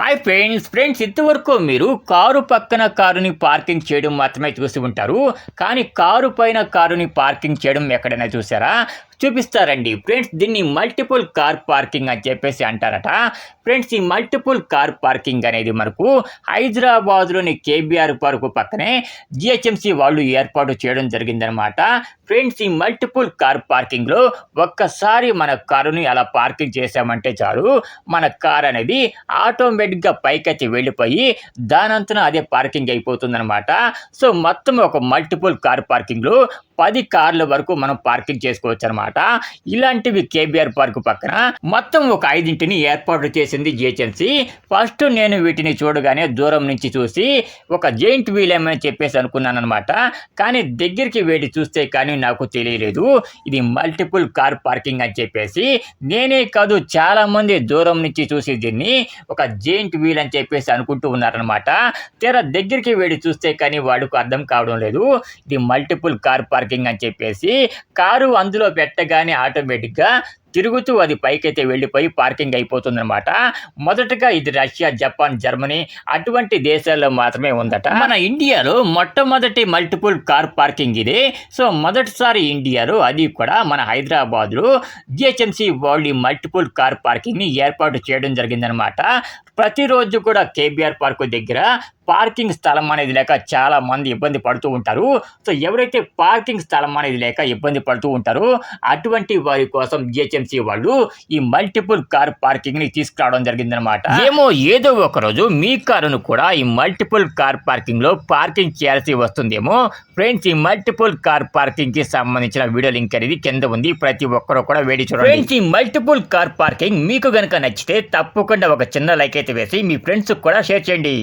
Hi friends friends ఇంతవరకు మీరు car పక్కన కారుని పార్కింగ్ చేయడం మాత్రమే చూసి ఉంటారు. కానీ కారు పైన కారుని పార్కింగ్ చేయడం ఎక్కడైనా చూసారా? చూపిస్తారండి. ఫ్రెండ్స్ దీన్ని మల్టిపుల్ కార్ పార్కింగ్ అని చెప్పేసి అంటారట. ఫ్రెండ్స్ ఈ మల్టిపుల్ కార్ పార్కింగ్ అనేది మనకు హైదరాబాద్లోని కేబీఆర్ పార్కు పక్కనే జిహెచ్ఎంసి వాళ్ళు ఏర్పాటు చేయడం జరిగిందనమాట ఫ్రెండ్స్ ఈ మల్టిపుల్ కార్ పార్కింగ్లో ఒక్కసారి మన కారుని అలా పార్కింగ్ చేసామంటే చాలు. మన కార్ అనేది ఆటోమేటిక్గా పైకెత్తి వెళ్ళిపోయి దానంతన అదే పార్కింగ్ అయిపోతుందన్నమాట. సో మొత్తం ఒక మల్టిపుల్ కార్ పార్కింగ్లు పది కార్ల వరకు మనం పార్కింగ్ చేసుకోవచ్చు అనమాట ఇలాంటివి కేబీఆర్ పార్క్ పక్కన మొత్తం ఒక ఐదింటిని ఏర్పాటు చేసింది జిహెచ్ఎంసీ. ఫస్ట్ నేను వీటిని చూడగానే దూరం నుంచి చూసి ఒక జెయింట్ వీల్ ఏమని చెప్పేసి అనుకున్నాను అనమాట కానీ దగ్గరికి వేడి చూస్తే కానీ నాకు తెలియలేదు. ఇది మల్టిపుల్ కార్ పార్కింగ్ అని చెప్పేసి. నేనే కాదు చాలామంది దూరం నుంచి చూసి దీన్ని ఒక జెయింట్ వీల్ అని చెప్పేసి అనుకుంటూ ఉన్నారనమాట తీరా దగ్గరికి వేడి చూస్తే కానీ వాడుకు అర్థం కావడం లేదు. ఇది మల్టిపుల్ కార్ పార్కింగ్ అని చెప్పేసి కారు అందులో పెట్టగానే ఆటోమేటిక్గా తిరుగుతూ అది పైకైతే వెళ్ళిపోయి పార్కింగ్ అయిపోతుందన్నమాట. మొదటగా ఇది రష్యా జపాన్ జర్మనీ అటువంటి దేశాల్లో మాత్రమే ఉందట. మన ఇండియాలో మొట్టమొదటి మల్టిపుల్ కార్ పార్కింగ్ ఇది. సో మొదటిసారి ఇండియాలో అది కూడా మన హైదరాబాద్లో జిహెచ్ఎంసి వరల్డ్ ఈ మల్టిపుల్ కార్ పార్కింగ్ని ఏర్పాటు చేయడం జరిగిందనమాట ప్రతిరోజు కూడా కేబీఆర్ పార్కు దగ్గర పార్కింగ్ స్థలం అనేది లేక చాలా మంది ఇబ్బంది పడుతూ ఉంటారు. సో ఎవరైతే పార్కింగ్ స్థలం అనేది లేక ఇబ్బంది పడుతూ ఉంటారో అటువంటి వారి కోసం జిహెచ్ఎంసి వాళ్ళు ఈ మల్టిపుల్ కార్ పార్కింగ్ని తీసుకురావడం జరిగిందనమాట ఏమో ఏదో ఒక రోజు మీ కారును కూడా ఈ మల్టిపుల్ కార్ పార్కింగ్లో పార్కింగ్ చేయాల్సి వస్తుందేమో. ఫ్రెండ్స్ ఈ మల్టిపుల్ కార్ పార్కింగ్కి సంబంధించిన వీడియో లింక్ అనేది కింద ఉంది. ప్రతి ఒక్కరు కూడా వేడి చూడండి. ఫ్రెండ్స్ ఈ మల్టిపుల్ కార్ పార్కింగ్ మీకు గనుక నచ్చితే తప్పకుండా ఒక చిన్న లైక్ అయితే వేసి మీ ఫ్రెండ్స్ కూడా షేర్ చేయండి.